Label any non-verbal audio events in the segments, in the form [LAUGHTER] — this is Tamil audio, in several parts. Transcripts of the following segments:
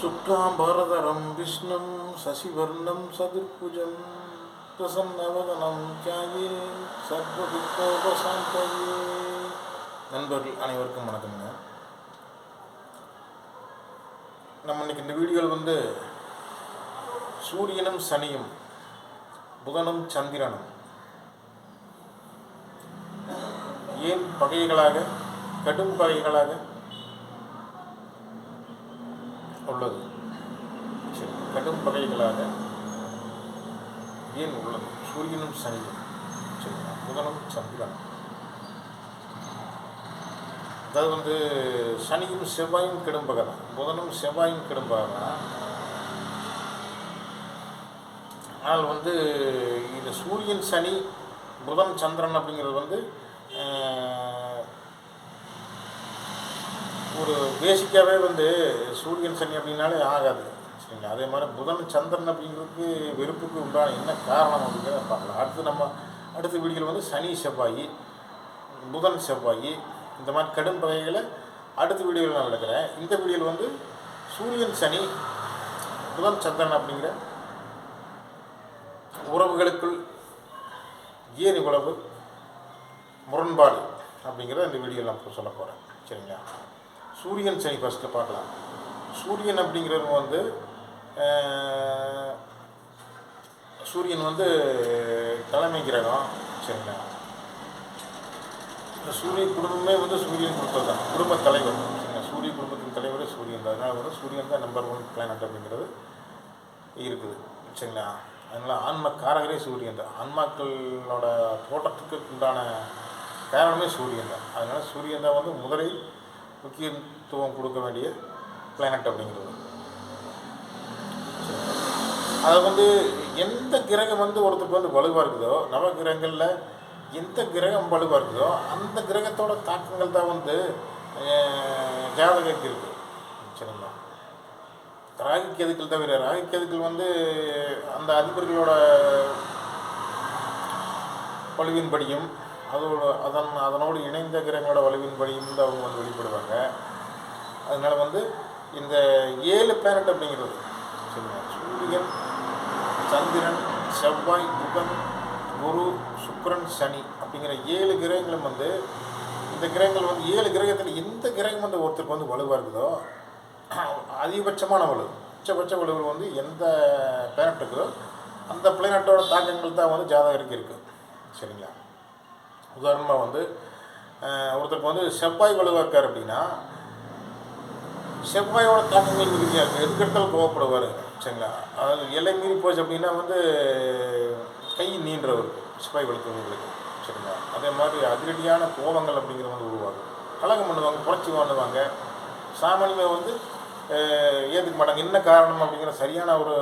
शुक्लाम्बरधरं विष्णुं शशिवर्णं सदुर्भुजं प्रसन्नवदनं ध्याये சர்வதுக்கோபசாந்தயே நண்பர்கள் அனைவருக்கும் வணக்கம்ங்க நம்ம இன்னைக்கு இந்த வீடியோவில் வந்து சூரியனும் சனியும் புதனும் சந்திரனும் ஏன் பகைகளாக கடும் பகைகளாக உள்ளது. கடும் பகைகளாக ஏன் உள்ளது? சூரியனும் சனியும். சரிங்களா புதனும் சந்திரனும் அதாவது வந்து சனியும் செவ்வாயும் கெடும் தான் புதனும் செவ்வாயும் கெடும் தான் ஆனால் வந்து இந்த சூரியன் சனி புதன் சந்திரன் அப்படிங்கிறது வந்து ஒரு பேசிக்காகவே வந்து சூரியன் சனி அப்படின்னாலே ஆகாது. சரிங்களா? அதே மாதிரி புதன் சந்திரன் அப்படிங்கிறதுக்கு வெறுப்புக்கு உண்டான என்ன காரணம் அப்படிங்கிறத பார்க்கலாம். அடுத்து நம்ம அடுத்த வீடியோவில் வந்து சனி செவ்வாய் புதன் செவ்வாய் இந்த மாதிரி கடும் பகைகளை அடுத்த வீடியோவில் நான் விளக்குறேன். இந்த வீடியோவில் வந்து சூரியன் சனி புதன் சந்திரன் அப்படிங்கிற உறவுகளுக்குள் ஏன் உழவு முரண்பாடு அப்படிங்கிறத இந்த வீடியோவில் நான் சொல்ல போகிறேன் சரிங்களா? சூரியன் சனி ஃபஸ்ட்டு பார்க்கலாம். சூரியன் அப்படிங்கிறது வந்து சூரியன் வந்து தலைமை கிரகம் சரிங்களா? இந்த சூரிய குடும்பமே வந்து சூரியன் குடும்பம் தான். குடும்ப தலைவர் சூரிய குடும்பத்தின் தலைவரே சூரியன் தான். அதனால் வந்து சூரியன் தான் நம்பர் ஒன் பிளானட் அப்படிங்கிறது இருக்குது சரிங்களா? அதனால் ஆன்ம காரகரே சூரியன் தான். ஆன்மாக்களோட தோட்டத்துக்கு உண்டான காரணமே சூரியன் தான். அதனால் சூரியன் தான் வந்து முதலில் முக்கியத்துவம் கொடுக்க வேண்டிய பிளானட் அப்படிங்கிறது. அது வந்து எந்த கிரகம் வந்து ஒருத்தருக்கு வந்து வலுவாக இருக்குதோ நவ கிரகங்களில் எந்த கிரகம் வலுவாக இருக்குதோ அந்த கிரகத்தோட தாக்கங்கள் தான் வந்து அஹ், ஜாதகத்துக்கு இருக்குது சரிங்களா கேதுக்கள் தவிர ராகி கேதுக்கள் வந்து அந்த அதிபர்களோட வலுவின்படியும் அதோட அதன் அதனோடு இணைந்த கிரகங்களோட வலுவின்படியும் வந்து அவங்க வந்து வெளிப்படுவாங்க. அதனால் வந்து இந்த ஏழு பிளானட் அப்படிங்கிறது சரிங்களா சூரியன் சந்திரன் செவ்வாய் புதன் குரு சுக்கரன் சனி அப்படிங்கிற ஏழு கிரகங்களும் வந்து இந்த கிரகங்கள் வந்து ஏழு கிரகத்தில் எந்த கிரகம் வந்து ஒருத்தருக்கு வந்து வலுவாக இருக்குதோ அதிகபட்சமான வலு உச்சபட்ச வலுவில் வந்து எந்த பிளானட்டுக்கோ அந்த பிளானட்டோட தாக்கங்கள் தான் வந்து ஜாதகருக்கு இருக்குது சரிங்களா? உதாரணமாக வந்து ஒருத்தருக்கு வந்து செவ்வாய் வலுவாக்கார் அப்படின்னா செவ்வாயோட தாக்கங்கள் மிகுதியாக இருக்கும் எதுக்கெடுத்தாலும் கோவப்படுவார் சரிங்களா? அதாவது எல்லை மீறி போச்சு அப்படின்னா வந்து கை நீன்றவர் செவ்வாய் வலுக்கிறவங்களுக்கு சரிங்களா? அதே மாதிரி அதிரடியான கோபங்கள் அப்படிங்கிற வந்து உருவாகும் கலகம் பண்ணுவாங்க புரட்சி பண்ணுவாங்க. சாமானியமாக வந்து ஏற்றுக்க மாட்டாங்க. என்ன காரணம் அப்படிங்கிற சரியான ஒரு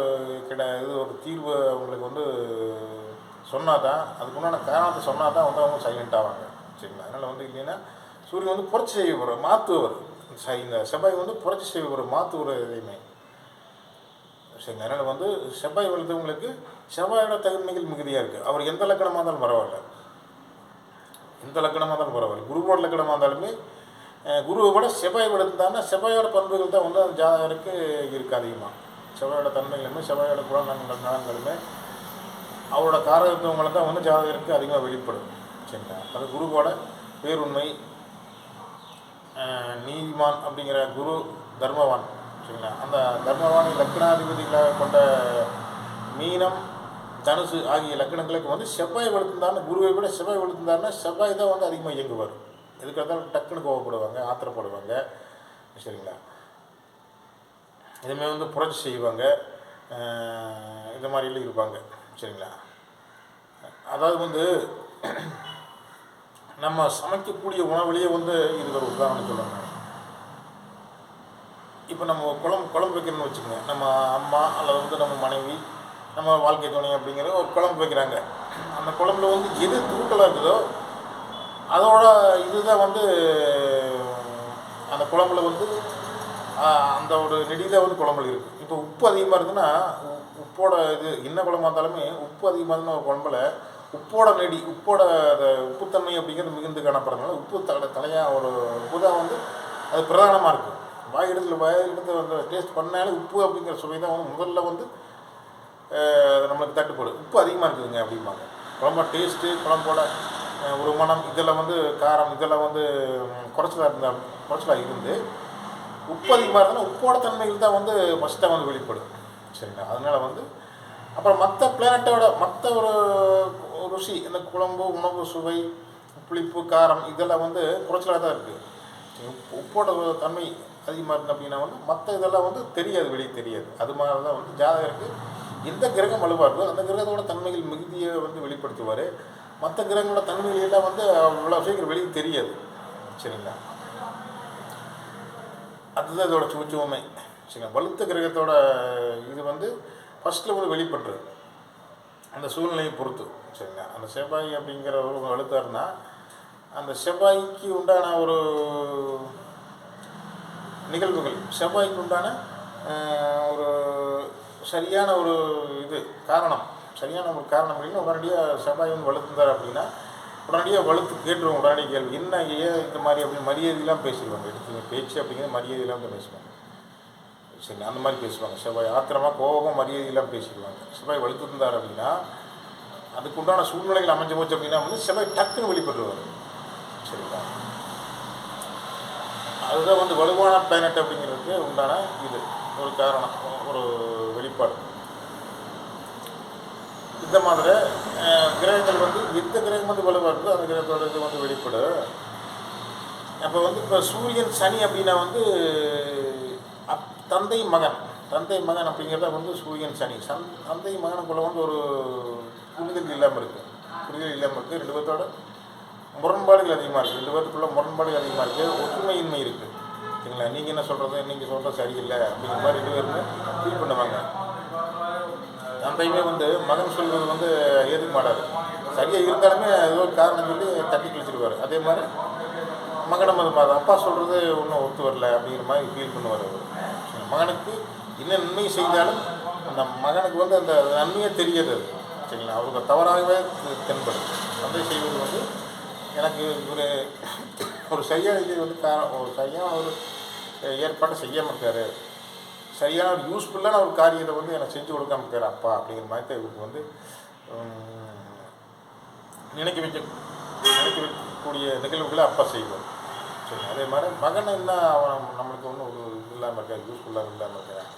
கிட இது ஒரு தீர்வு அவங்களுக்கு வந்து சொன்னால் தான் அதுக்கு உண்டான காரணத்தை சொன்னால் தான் வந்து அவங்க சைலண்ட் ஆவாங்க. சரிங்களா? அதனால் வந்து இல்லைன்னா சூரியன் வந்து புரட்சி செய்யப்படுற மாற்றுவர் சை இந்த செவ்வாய் வந்து புரட்சி செய்யப்படுற மாற்றுவர் எதையுமே சரிங்க? அதனால் வந்து செவ்வாய் வளர்த்தவங்களுக்கு செவ்வாயோட தகுமைகள் மிகுதியாக இருக்குது அவர் எந்த லக்கணமாக இருந்தாலும் பரவாயில்ல. எந்த லக்கணமாக இருந்தாலும் பரவாயில்ல. குருவோட லக்கணமாக இருந்தாலுமே குருவை விட செவ்வாய் வளர்த்தாங்கன்னா செவ்வாயோட பண்புகள் தான் வந்து அந்த ஜாதகருக்கு இருக்குது அதிகமாக செவ்வாயோட தன்மைகளுமே செவ்வாயோட குணநலங்கள் நலன்களுமே அவரோட காரகத்துவங்களை தான் வந்து ஜாதகருக்கு அதிகமாக வெளிப்படும். சரிங்களா? அது குருவோட பேருண்மை நீதிமான் அப்படிங்கிற குரு தர்மவான். சரிங்களா? அந்த தர்மவான் லக்னாதிபதிகளை கொண்ட மீனம் தனுசு ஆகிய லக்கணங்களுக்கு வந்து செவ்வாய் வலுத்திருந்தாருன்னா குருவை விட செவ்வாய் வலுத்திருந்தாருன்னா செவ்வாய் தான் வந்து அதிகமாக இயங்குவார். எதுக்காக டக்குன்னு கோவப்படுவாங்க ஆத்திரப்படுவாங்க. சரிங்களா? இதுமாரி வந்து புரட்சி செய்வாங்க. இந்த மாதிரிலாம் இருப்பாங்க. சரிங்களா? அதாவது வந்து [CLEARS THROAT] நம்ம சமைக்கக்கூடிய உணவுலேயே வந்து இதுக்கு ஒரு உதாரணம் சொல்லணும் இப்போ நம்ம குழம்பு குழம்பு வைக்கணும்னு வச்சுக்கோங்க. நம்ம அம்மா அல்லது வந்து நம்ம மனைவி நம்ம வாழ்க்கை துணை அப்படிங்கிற ஒரு குழம்பு வைக்கிறாங்க. அந்த குழம்புல வந்து எது தூக்கலாக இருக்குதோ அதோட இதுதான் வந்து அந்த குழம்புல வந்து அந்த ஒரு நெடியில் வந்து குழம்புல இருக்குது இப்போ உப்பு அதிகமாக இருக்குதுன்னா உப்போட இது என்ன குழம்பா இருந்தாலுமே உப்பு அதிகமாக இருந்தால் ஒரு குழம்புல உப்போட நெடி உப்போட அந்த உப்புத்தன்மை அப்படிங்கிறது மிகுந்து காணப்படுறதுனால உப்பு தலை தலையாக ஒரு உப்பு தான் வந்து அது பிரதானமாக இருக்கும் வாய் இடத்துல வாய் எடுத்து அந்த டேஸ்ட் பண்ணாலே உப்பு அப்படிங்கிற சுவை தான் வந்து முதல்ல வந்து நம்மளுக்கு தட்டுப்படும் உப்பு அதிகமாக இருக்குதுங்க அப்படிம்பாங்க. குழம்பு டேஸ்ட்டு குழம்போட ஒரு மனம் இதெல்லாம் வந்து காரம் இதெல்லாம் வந்து குறைச்சலாக இருந்தால் குறைச்சலாக இருந்து உப்பு அதிகமாக இருந்தாலும் உப்போட தன்மைகள் தான் வந்து ஃபஸ்ட்டாக வந்து வெளிப்படும். சரிங்களா அதனால் வந்து அப்புறம் மற்ற பிளானட்டோட மற்ற ஒரு ருசி இந்த குழம்பு உணவு சுவை புளிப்பு காரம் இதெல்லாம் வந்து குறைச்சலாக தான் இருக்குது உப்போட தன்மை அதிகமாக இருக்குது அப்படின்னா வந்து மற்ற இதெல்லாம் வந்து தெரியாது வெளியே தெரியாது. அது மாதிரி தான் வந்து ஜாதகருக்கு எந்த கிரகம் வலுவாக இருக்கோ அந்த கிரகத்தோட தன்மைகள் மிகுதியை வந்து வெளிப்படுத்துவார். மற்ற கிரகங்களோட தன்மைகள் எல்லாம் வந்து அவ்வளோ சீக்கிரம் வெளியே தெரியாது. சரிங்களா? அதுதான் இதோட சூட்சுமை சரிங்களா வலுத்த கிரகத்தோட இது வந்து ஃபஸ்ட்டில் வந்து வெளிப்பட்டுரு அந்த சூழ்நிலையை பொறுத்து சரிங்களா? அந்த செவ்வாய் அப்படிங்கிற ஒரு வலுத்தாருன்னா அந்த செவ்வாய்க்கு உண்டான ஒரு நிகழ்வுகள் செவ்வாய்க்கு உண்டான ஒரு சரியான ஒரு இது காரணம் சரியான ஒரு காரணம் இல்லைன்னா உடனடியாக செவ்வாய் வந்து வலுத்துந்தார் அப்படின்னா உடனடியாக வலுத்து கேட்டுருவோம் உடனடியாக கேள்வி என்ன ஏன் இந்த மாதிரி அப்படின்னு மரியாதையெல்லாம் பேசிடுவாங்க. எடுத்து பேச்சு அப்படிங்கிறது மரியாதையெல்லாம் தான் பேசுவாங்க. சரி அந்த மாதிரி பேசுவாங்க செவ்வாய் ஆத்திரமாக கோபம் மரியாதையெல்லாம் பேசிடுவாங்க செவ்வாய் வலுத்திருந்தார் அப்படின்னா அதுக்கு உண்டான சூழ்நிலைகள் அமைஞ்சு போச்சு அப்படின்னா வந்து செவ்வாய் டக்குன்னு வெளிப்படுவார் சரிங்களா? அதுதான் வந்து வலுவான பிளானட் அப்படிங்கிறதுக்கு உண்டான இது. ஒரு காரணம் ஒரு வெளிப்பாடு. இந்த மாதிரி கிரகங்கள் வந்து எந்த கிரகம் வந்து வலுவாக இருக்கோ அந்த கிரகத்தோட இது வந்து வெளிப்படும். அப்போ வந்து இப்போ சூரியன் சனி அப்படின்னா வந்து தந்தை மகன் தந்தை மகன் அப்படிங்கிறத வந்து சூரியன் சனி. சந் தந்தை மகனுக்குள்ள வந்து ஒரு புரிதல் இல்லாமல் இருக்குது புரிதல் இல்லாமல் இருக்குது ரெண்டு பேர்த்தோட முரண்பாடுகள் அதிகமாக இருக்குது ரெண்டு பேருக்குள்ள முரண்பாடுகள் அதிகமாக இருக்குது ஒற்றுமையின்மை இருக்குது சரிங்களா? நீங்கள் என்ன சொல்கிறது நீங்கள் சொல்கிறது சரியில்லை அப்படிங்கிற மாதிரி ரெண்டு பேருமே ஃபீல் பண்ணுவாங்க. தந்தையுமே வந்து மகன் சொல்வது வந்து ஏற்றுக்க மாட்டார் சரியாக இருந்தாலுமே ஏதோ ஒரு காரணம் சொல்லி தட்டி கழிச்சிருவார். அதே மாதிரி மகனம் அது மாதிரி அப்பா சொல்கிறது ஒன்றும் ஒத்து வரல அப்படிங்கிற மாதிரி ஃபீல் பண்ணுவார் அவர். மகனுக்கு என்ன நன்மை செய்தாலும் அந்த மகனுக்கு வந்து அந்த நன்மையே தெரியாது சரிங்களா? அவருக்கு தவறாகவே தென்படும். தந்தை செய்வது வந்து எனக்கு ஒரு ஒரு சரியான இது வந்து காரணம் ஒரு சரியான ஒரு ஏற்பாடு செய்யாமல் இருக்காரு. சரியான ஒரு யூஸ்ஃபுல்லான ஒரு காரியத்தை வந்து எனக்கு செஞ்சு கொடுக்காம இருக்காரு அப்பா அப்படிங்கிற மாதிரி தான் இவருக்கு வந்து நினைக்க வைக்க நினைக்க வைக்கக்கூடிய நிகழ்வுகளை அப்பா செய்வார். சரி அதே மாதிரி மகன் என்ன அவன் நம்மளுக்கு ஒன்றும் ஒரு இது இல்லாமல் இருக்கா யூஸ்ஃபுல்லாக இல்லாமல் இருக்கிறான்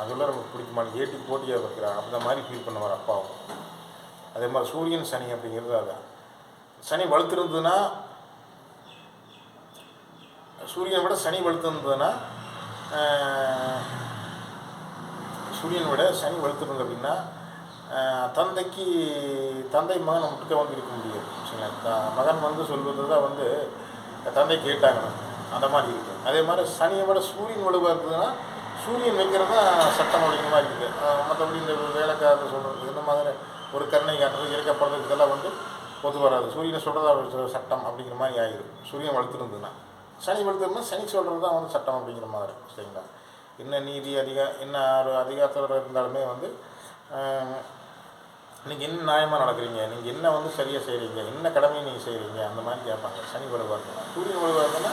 அதுள்ள நமக்கு பிடிக்குமான ஏட்டி போட்டியாக இருக்கிறான் அந்த மாதிரி ஃபீல் பண்ணுவார் அப்பாவும். அதே மாதிரி சூரியன் சனி அப்படிங்கிறது அதான். சனி வலுத்திருந்ததுன்னா சூரியனை விட சனி வலுத்திருந்ததுன்னா சூரியனை விட சனி வலுத்திருந்தது அப்படின்னா தந்தைக்கு தந்தை மகன் மட்டும் வந்து இருக்க முடியாது. சரிங்களா? த- மகன் வந்து சொல்வது தான் வந்து தந்தை கேட்டாங்க அந்த மாதிரி இருக்குது அதே மாதிரி சனியை விட சூரியன் வலுவாக இருந்ததுன்னா சூரியன் வைக்கிறது தான் சட்டம் அப்படிங்கிற மாதிரி இருக்குது மற்றபடி இந்த வேலைக்காரர் சொல்கிறது இந்த மாதிரி ஒரு கருணை காட்டுறது இறக்கப்படுறது இதெல்லாம் வந்து ஒத்து வராது. சூரியனை சொல்கிறதா சட்டம் அப்படிங்கிற மாதிரி ஆகிடும் சூரியன் வளர்த்துருந்ததுன்னா சனி வளர்த்துருந்தா சனி சொல்கிறது தான் வந்து சட்டம் அப்படிங்கிற மாதிரி சரிங்களா? என்ன நீதி அதிக என்ன ஒரு இருந்தாலுமே வந்து நீங்கள் என்ன நியாயமாக நடக்கிறீங்க? நீங்கள் என்ன வந்து சரியாக செய்கிறீங்க என்ன கடமையை நீங்கள் செய்கிறீங்க அந்த மாதிரி கேட்பாங்க. சனி வலுவாக இருக்குன்னா சூரியன் வலுவாக இருக்குன்னா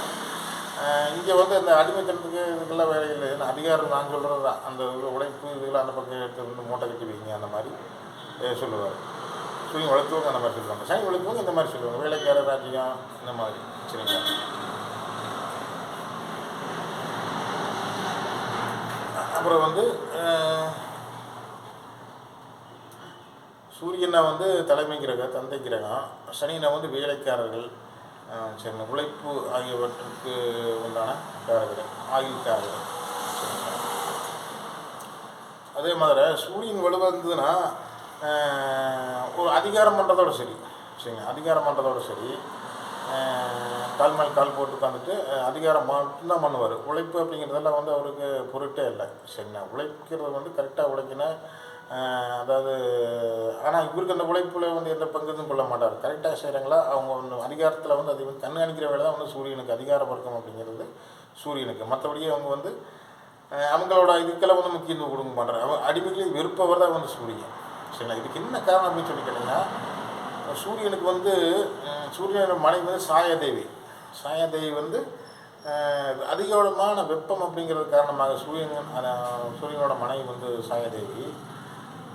இங்கே வந்து அந்த அடிமைத்தனத்துக்கு இதுக்கெல்லாம் வேலை இல்லை. ஏன்னா அதிகாரம் நான் சொல்கிறது தான். அந்த உழைப்பு இதுக்கெல்லாம் அந்த பக்கம் எடுத்து வந்து மூட்டை கட்டி வைங்க அந்த மாதிரி சொல்லுவார். சூரியன் வளர்த்துவங்க அந்த மாதிரி சொல்லுவாங்க. சனி வளர்த்துவங்க இந்த மாதிரி சொல்லுவாங்க. வேலைக்கார ராஜ்யம் இந்த மாதிரி. சரிங்களா? அப்புறம் வந்து சூரியனை வந்து தலைமை கிரகம் தந்தை கிரகம் சனினை வந்து வேலைக்காரர்கள் சரி உழைப்பு ஆகியவற்றுக்கு உண்டான காரகர் ஆயுள் காரகர் அதே மாதிரி சூரியன் வலுவந்ததுன்னா ஒரு அதிகாரம் பண்ணுறதோட சரி சரிங்க அதிகாரம் பண்ணுறதோட சரி கால் மேல் கால் போட்டு உட்காந்துட்டு அதிகாரம் மட்டும்தான் பண்ணுவார். உழைப்பு அப்படிங்கிறதெல்லாம் வந்து அவருக்கு பொருட்டே இல்லை சரிங்களா? உழைக்கிறது வந்து கரெக்டாக உழைக்கணும். அதாவது ஆனால் இவருக்கு அந்த உழைப்பில் வந்து எந்த பங்கு கொள்ள மாட்டார். கரெக்டாக செய்கிறாங்களா அவங்க ஒன்று அதிகாரத்தில் வந்து அதை கண்காணிக்கிற வேலை தான் வந்து சூரியனுக்கு அதிகார வர்க்கம் அப்படிங்கிறது சூரியனுக்கு. மற்றபடி அவங்க வந்து அவங்களோட இதுக்கெல்லாம் வந்து முக்கியத்துவம் கொடுக்க மாட்டார். அவங்க அடிமைகளை வெறுப்பவர் தான் வந்து சூரியன். சரிங்களா? இதுக்கு என்ன காரணம் அப்படின்னு சொல்லி கேட்டிங்கன்னா சூரியனுக்கு வந்து சூரியனோட மனைவி வந்து சாயாதேவி. சாயாதேவி வந்து அதிகமான வெப்பம் அப்படிங்கிறது காரணமாக சூரியன் சூரியனோட மனைவி வந்து சாயதேவி.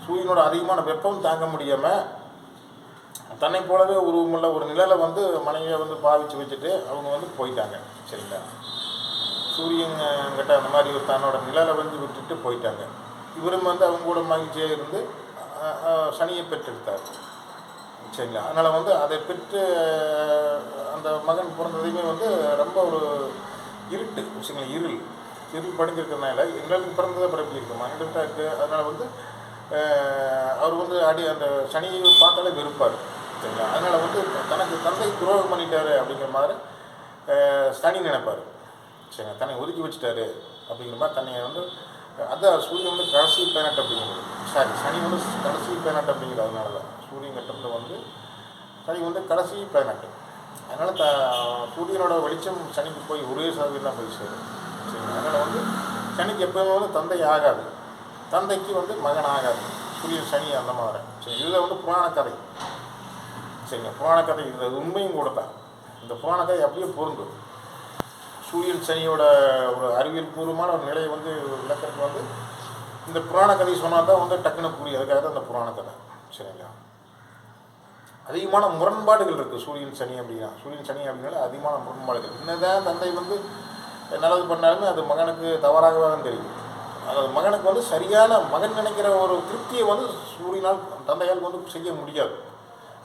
சூரியனோட அதிகமான வெப்பம் தாங்க முடியாமல் தன்னை போலவே உருவமுள்ள ஒரு நிழலை வந்து மனைவியை வந்து பாவிச்சு வச்சுட்டு அவங்க வந்து போயிட்டாங்க. சரிங்களா? சூரியன் கிட்ட அந்த மாதிரி ஒரு தன்னோட நிழலை வந்து விட்டுட்டு போயிட்டாங்க. இவரும் வந்து அவங்க கூட மகிழ்ச்சியாக இருந்து சனியை பெற்றெடுத்தார். சரிங்களா? அதனால் வந்து அதை பெற்று அந்த மகன் பிறந்ததையுமே வந்து ரொம்ப ஒரு இருட்டு விஷயங்கள் இருள். இருள் படிஞ்சிருக்கிறதுனால எங்களுக்கு பிறந்ததை பிறப்பி இருக்கு. மகன்கிட்ட இருக்குது அதனால் வந்து அவர் வந்து அடி அந்த சனியை பார்த்தாலே வெறுப்பார். சரிங்களா? அதனால் வந்து தனக்கு தந்தை துரோகம் பண்ணிட்டாரு அப்படிங்கிற மாதிரி சனி நினைப்பார். சரிங்க தன்னை ஒதுக்கி வச்சுட்டாரு அப்படிங்கிற மாதிரி தன்னை வந்து அதான் சூரியன் வந்து கடைசி பிளானட் அப்படிங்கிறது. சாரி சனி வந்து கடைசி பிளானட் அப்படிங்கிறது. அதனால தான் சூரியன் கட்டத்தில் வந்து சனி வந்து கடைசி பிளானட் அதனால் த சூரியனோட வெளிச்சம் சனிக்கு போய் ஒரே சதவீதம் தான் போய் சேரும். சரிங்களா? அதனால் வந்து சனிக்கு எப்போயுமே வந்து தந்தை ஆகாது. தந்தைக்கு வந்து மகனாக சூரியன் சனி அந்த மாதிரி சரி இதில் வந்து புராண கதை. சரிங்க புராண கதை. இது உண்மையும் கூட தான். இந்த புராண கதை அப்படியே பொருந்தும். சூரியன் சனியோட ஒரு அறிவியல் பூர்வமான ஒரு நிலையை வந்து விளக்கறதுக்கு வந்து இந்த புராண கதை சொன்னால் தான் வந்து டக்குன்னு புரியும். அதுக்காக தான் இந்த புராண கதை. சரிங்களா? அதிகமான முரண்பாடுகள் இருக்குது சூரியன் சனி அப்படின்னா. சூரியன் சனி அப்படின்னால அதிகமான முரண்பாடுகள். என்னதான் தந்தை வந்து நல்லது பண்ணாலுமே அது மகனுக்கு தவறாகவே தான் தெரியும். அதாவது மகனுக்கு வந்து சரியான மகன் நினைக்கிற ஒரு திருப்தியை வந்து சூரியனால் தந்தையால் வந்து செய்ய முடியாது.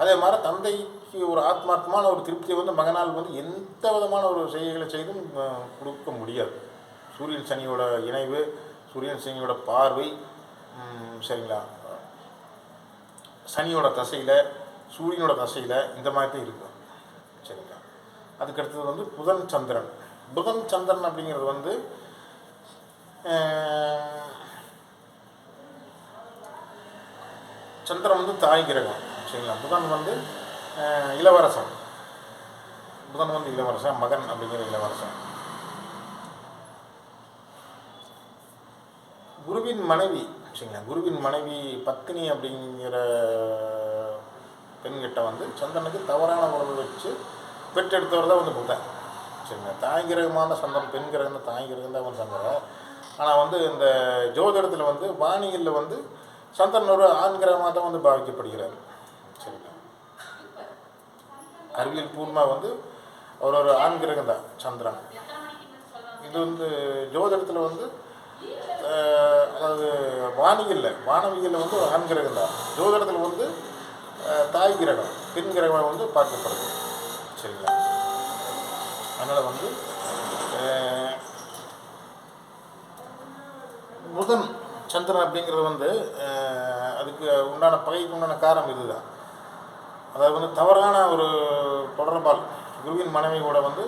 அதே மாதிரி தந்தைக்கு ஒரு ஆத்மார்த்தமான ஒரு திருப்தியை வந்து மகனால் வந்து எந்த விதமான ஒரு செய்கைகளை செய்தும் கொடுக்க முடியாது. சூரியன் சனியோட இணைவு சூரியன் சனியோட பார்வை சரிங்களா? சனியோட தசையில் சூரியனோட தசையில் இந்த மாதிரி தான் இருக்கும். சரிங்களா? அதுக்கடுத்தது வந்து புதன் சந்திரன். புதன் சந்திரன் அப்படிங்கிறது வந்து சந்திரன் வந்து தாய் கிரகம் சரிங்களா? புதன் வந்து இளவரசன். புதன் வந்து இளவரசன் மகன் அப்படிங்கிற இளவரசன். குருவின் மனைவி சரிங்களா? குருவின் மனைவி பத்தினி அப்படிங்கிற பெண்கிட்ட வந்து சந்திரனுக்கு தவறான உறவு வச்சு பெற்றெடுத்தவர் தான் வந்து புதன் சரிங்களா? தாய் கிரகமான சந்திரன் பெண் கிரகம் தாய் கிரகம் தான் வந்து சந்திரன். ஆனால் வந்து இந்த ஜோதிடத்தில் வந்து வானியலில் வந்து சந்திரன் ஒரு ஆண் கிரகமாக தான் வந்து பாவிக்கப்படுகிறார். சரிங்களா அறிவியல் பூர்வமாக வந்து அவர் ஒரு ஆண் கிரகம் தான் சந்திரன். இது வந்து ஜோதிடத்தில் வந்து அதாவது வானியலில் வானவியலில் வந்து ஒரு ஆண் கிரகம் தான். ஜோதிடத்தில் வந்து தாய் கிரகம் பெண் கிரகமாக வந்து பார்க்கப்படுது. சரிங்களா? அதனால் வந்து புதன் சந்திரன் அப்படிங்கிறது வந்து அதுக்கு உண்டான பகைக்கு உண்டான காரணம் இதுதான். அதாவது வந்து தவறான ஒரு தொடர்பால் குருவின் மனைவி கூட வந்து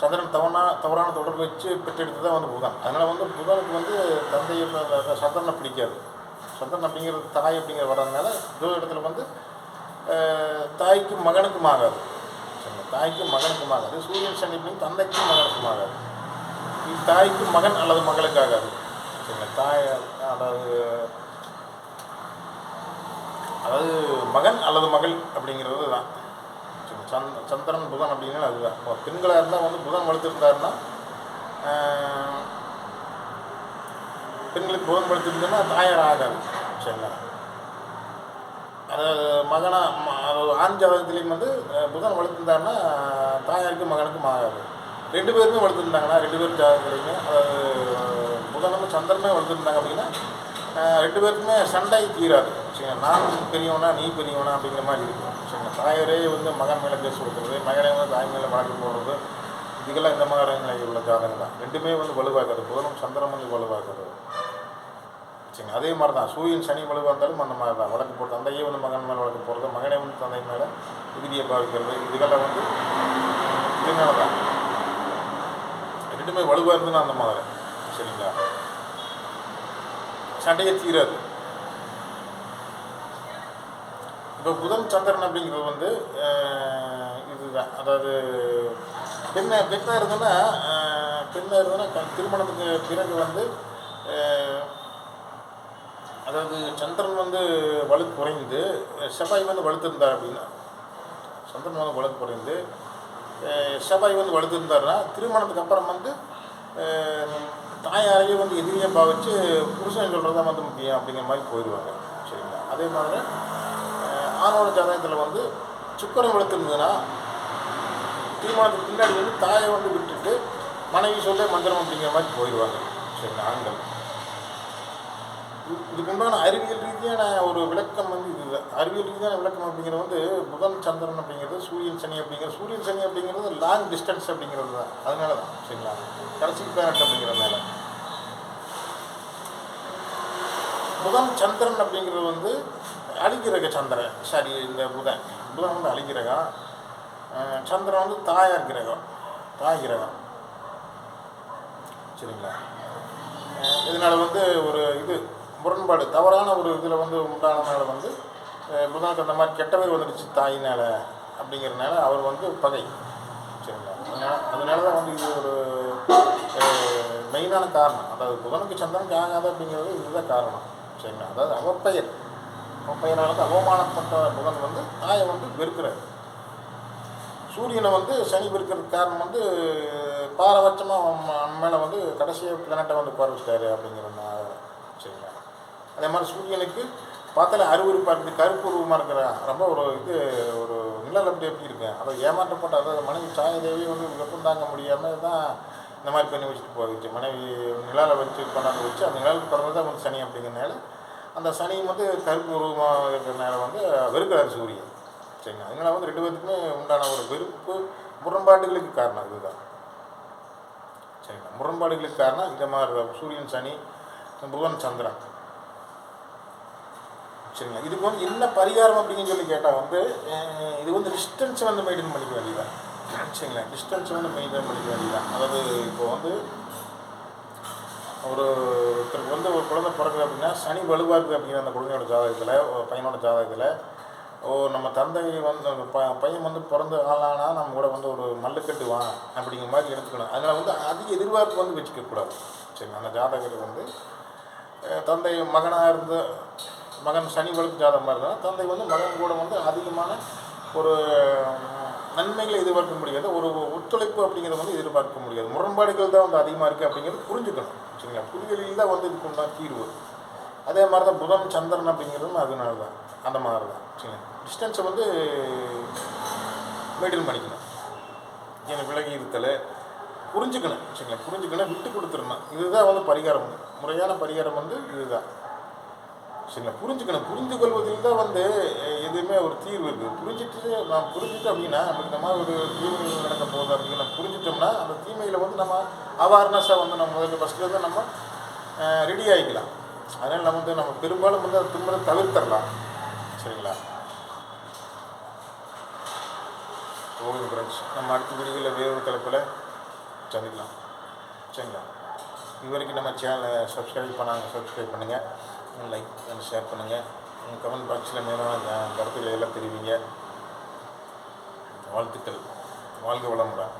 சந்திரன் தவறான தவறான தொடர்பு வச்சு பெற்றெடுத்து தான் வந்து புதன். அதனால் வந்து புதனுக்கு வந்து தந்தையை சந்திரனை பிடிக்காது. சந்திரன் அப்படிங்கிறது தாய் அப்படிங்கிற வர்றதுனால ஜோதிடத்தில் வந்து தாய்க்கும் மகனுக்கும் ஆகாது. தாய்க்கும் மகனுக்கும் ஆகாது. சூரியன் சனி தந்தைக்கும் மகனுக்கும் ஆகாது. தாய்க்கும் மகன் அல்லது மகளுக்கு ஆகாது. சரிங்களா தாய் அதாவது அதாவது மகன் அல்லது மகள் அப்படிங்கிறது தான். சந்த் சந்திரன் புதன் அப்படிங்கிறது அதுதான். இப்போ பெண்களாக இருந்தால் வந்து புதன் வளர்த்துருந்தாருன்னா பெண்களுக்கு புதன் வளர்த்துருந்தோன்னா தாயார் ஆகாது. சரிங்களா? அதாவது மகனாக அதாவது ஆண் ஜாதகத்துலேயும் வந்து புதன் வளர்த்துருந்தாருன்னா தாயாருக்கும் மகனுக்கும் ஆகாது. ரெண்டு பேருமே வளர்த்துருந்தாங்கன்னா ரெண்டு பேரும் ஜாதகத்துலேயுமே அதாவது புதனும் சந்திரமே வளர்த்துருந்தாங்க அப்படின்னா ரெண்டு பேருக்குமே சண்டை தீராது சரிங்களா? நான் பெரியவனா நீ பெரியவனா அப்படிங்கிற மாதிரி இருக்கும் சரிங்களா? தாயரே வந்து மகன் மேலே பேச கொடுக்குறது மகனே வந்து தாய் மேலே வழக்கு போடுறது இதுக்கெல்லாம் இந்த மாதிரி உள்ள ஜாதகம் தான். ரெண்டுமே வந்து வலுவாக்குறது புதனும் சந்திரன் வந்து வலுவாக்குறது சரிங்க அதே மாதிரி தான் சூரியன் சனி வலுவாக இருந்தாலும் அந்த மாதிரி தான் வழக்கு போடுறது தந்தையே வந்து மகன் மேலே வழக்கு போடுறது மகனே வந்து தந்தை மேலே விதியை பாவிக்கிறது இதுக்கெல்லாம் வந்து இதனால தான். ரெண்டுமே வலுவாக இருந்ததுன்னா அந்த மாதிரி. சரிங்களா? சண்டையே தீராது. இப்போ புதன் சந்திரன் அப்படிங்கிறது வந்து இதுதான். அதாவது பெண்ணை பெண்ணாக இருந்ததுன்னா பெண்ணாக இருந்ததுன்னா திருமணத்துக்கு பிறகு வந்து அதாவது சந்திரன் வந்து வலு குறைந்து செவ்வாய் வந்து வலுத்திருந்தார் அப்படின்னா சந்திரன் வந்து வலு குறைந்து செவ்வாய் வந்து வலுத்திருந்தாருன்னா திருமணத்துக்கு அப்புறம் வந்து தாயாரையே வந்து எதிரியாக பாவிச்சு புருஷன் சொல்கிறது தான் வந்து முக்கியம் அப்படிங்கிற மாதிரி போயிடுவாங்க. சரிங்களா? அதே மாதிரி ஆணோட ஜாதகத்தில் வந்து சுக்கரம் வலுத்திருந்ததுன்னா திருமணத்துக்கு பின்னாடி வந்து தாயை வந்து விட்டுட்டு மனைவி சொல்ல மந்திரம் அப்படிங்கிற மாதிரி போயிடுவாங்க. சரிங்களா? ஆண்கள். இது- இதுக்கு அறிவியல் ரீதியான ஒரு விளக்கம் வந்து இது அறிவியல் ரீதியான விளக்கம் அப்படிங்கிறது வந்து புதன் சந்திரன் அப்படிங்கிறது சூரியன் சனி அப்படிங்கிறது சூரியன் சனி அப்படிங்கிறது லாங் டிஸ்டன்ஸ் அப்படிங்கிறது தான். அதனால தான் சரிங்களா கடைசி அப்படிங்கிற அப்படிங்கிறதுனால புதன் சந்திரன் அப்படிங்கிறது வந்து அழிக்கிறக சந்திரன். சரி இந்த புதன். புதன் வந்து அழிக்கிறகம் சந்திரன் வந்து தாயார் கிரகம். தாய் கிரகம். சரிங்களா? இதனால் வந்து ஒரு இது முரண்பாடு தவறான ஒரு இதில் வந்து உண்டானதுனால வந்து புதனுக்கு அந்த மாதிரி கெட்ட பேர் வந்துடுச்சு தாயினால் அப்படிங்கிறதுனால அவர் வந்து பகை. சரிங்களா? அதனால் அதனால தான் வந்து இது ஒரு மெயினான காரணம். அதாவது புதனுக்கு சந்திரனுக்கு ஆகாது அப்படிங்கிறது இதுதான் காரணம். சரிங்களா அதாவது அவப்பெயர். அவப்பெயரால் வந்து அவமானப்பட்ட புதன் வந்து தாயை வந்து வெறுக்கிறார். சூரியனை வந்து சனி வெறுக்கிறதுக்கு காரணம் வந்து பாரபட்சமாக மேலே வந்து கடைசியாக பிளானட்டை வந்து பார்வைச்சிட்டாரு வச்சிட்டாரு சரிங்களா அதே மாதிரி சூரியனுக்கு பார்த்தாலே அருவருப்பாக இருக்குது கருப்பு உருவமாக இருக்கிற ரொம்ப ஒரு இது ஒரு நிழல் அப்படி எப்படி இருக்கேன் அதை ஏமாற்றப்பட்ட அதாவது மனைவி சாயதேவி வந்து வெப்பம் தாங்க முடியாமல் தான் இந்த மாதிரி பண்ணி வச்சுட்டு போயிடுச்சு மனைவி நிலாவில் வச்சு கொண்டாந்து வச்சு அந்த நிழலுக்கு பிறந்தது தான் வந்து சனி அப்படிங்கிறனால அந்த சனி வந்து கருப்பு உருவமாக இருக்கிறனால வந்து வெறுக்கிறார் சூரியன். சரிங்களா? அதனால வந்து ரெண்டு பேர்த்துக்குமே உண்டான ஒரு வெறுப்பு முரண்பாடுகளுக்கு காரணம் இதுதான் சரிங்களா? முரண்பாடுகளுக்கு காரணம் இந்த மாதிரி சூரியன் சனி புதன் சந்திரன். சரிங்களா? இதுக்கு வந்து என்ன பரிகாரம் அப்படின்னு சொல்லி கேட்டால் வந்து இது வந்து டிஸ்டன்ஸ் வந்து மெயின்டைன் பண்ணிக்க வேண்டியதான் வச்சுங்களேன் டிஸ்டன்ஸ் வந்து மெயின்டைன் பண்ணிக்க வேண்டியதான் அதாவது இப்போ வந்து ஒரு ஒருத்தருக்கு வந்து ஒரு குழந்தை பிறகுது அப்படின்னா சனி வலுவாக இருக்குது அப்படிங்கிற அந்த குழந்தையோட ஜாதகத்தில் பையனோட ஜாதகத்தில் ஓ நம்ம தந்தை வந்து அந்த ப பையன் வந்து பிறந்து ஆளானா நம்ம கூட வந்து ஒரு மல்லுக்கட்டுவான் அப்படிங்கிற மாதிரி எடுத்துக்கணும். அதனால் வந்து அதிக எதிர்பார்ப்பு வந்து வச்சுக்கக்கூடாது சரி அந்த ஜாதகர் வந்து தந்தை மகனாக இருந்த மகன் சனி வலுக்கு ஜாதகமாக இருந்தால் தந்தை வந்து மகன் கூட வந்து அதிகமான ஒரு நன்மைகளை எதிர்பார்க்க முடியாது ஒரு ஒத்துழைப்பு அப்படிங்கிறத வந்து எதிர்பார்க்க முடியாது. முரண்பாடுகள் தான் வந்து அதிகமாக இருக்குது அப்படிங்கிறது புரிஞ்சுக்கணும். சரிங்களா? புரிதலில் தான் வந்து இதுக்கு உண்டான தீர்வு. அதே மாதிரி தான் புதன் சந்திரன் அப்படிங்கிறதும் அதனால தான் அந்த மாதிரி தான் சரிங்களா? டிஸ்டன்ஸை வந்து மெயின்டைன் பண்ணிக்கணும். எனக்கு விலகி இருத்தலை புரிஞ்சுக்கணும். சரிங்களா? புரிஞ்சுக்கணும் விட்டு கொடுத்துருணும் இதுதான் வந்து பரிகாரம். முறையான பரிகாரம் வந்து இதுதான். சரிங்களா புரிஞ்சுக்கணும். புரிந்து கொள்வதில் தான் வந்து எதுவுமே ஒரு தீர்வு இருக்குது புரிஞ்சுட்டு நான் புரிஞ்சுட்டு அப்படின்னா நமக்கு இந்த மாதிரி ஒரு தீமைகள் நடக்க போகுது அப்படின்னு நம்ம புரிஞ்சிட்டோம்னா அந்த தீமையில் வந்து நம்ம அவேர்னஸாக வந்து நம்ம முதல்ல ஃபஸ்ட்டில் தான் நம்ம ரெடி ஆகிக்கலாம் அதனால் நம்ம வந்து நம்ம பெரும்பாலும் வந்து அதை திரும்ப தவிர்த்தரலாம். சரிங்களா? ஓகே ஃப்ரெண்ட்ஸ் நம்ம அடுத்த வீடியோவில் வேறு தலைப்பில் சந்திக்கலாம். சரிங்களா? இது வரைக்கும் நம்ம சேனலை சப்ஸ்கிரைப் பண்ணாங்க சப்ஸ்கிரைப் பண்ணுங்கள் லைக் அண்ட் ஷேர் பண்ணுங்கள் உங்கள் கமெண்ட் பாக்ஸில் மேலான கருத்துக்களை எல்லாம் தெரிவிங்க. வாழ்த்துக்கள். வாழ்க வளமுடன்.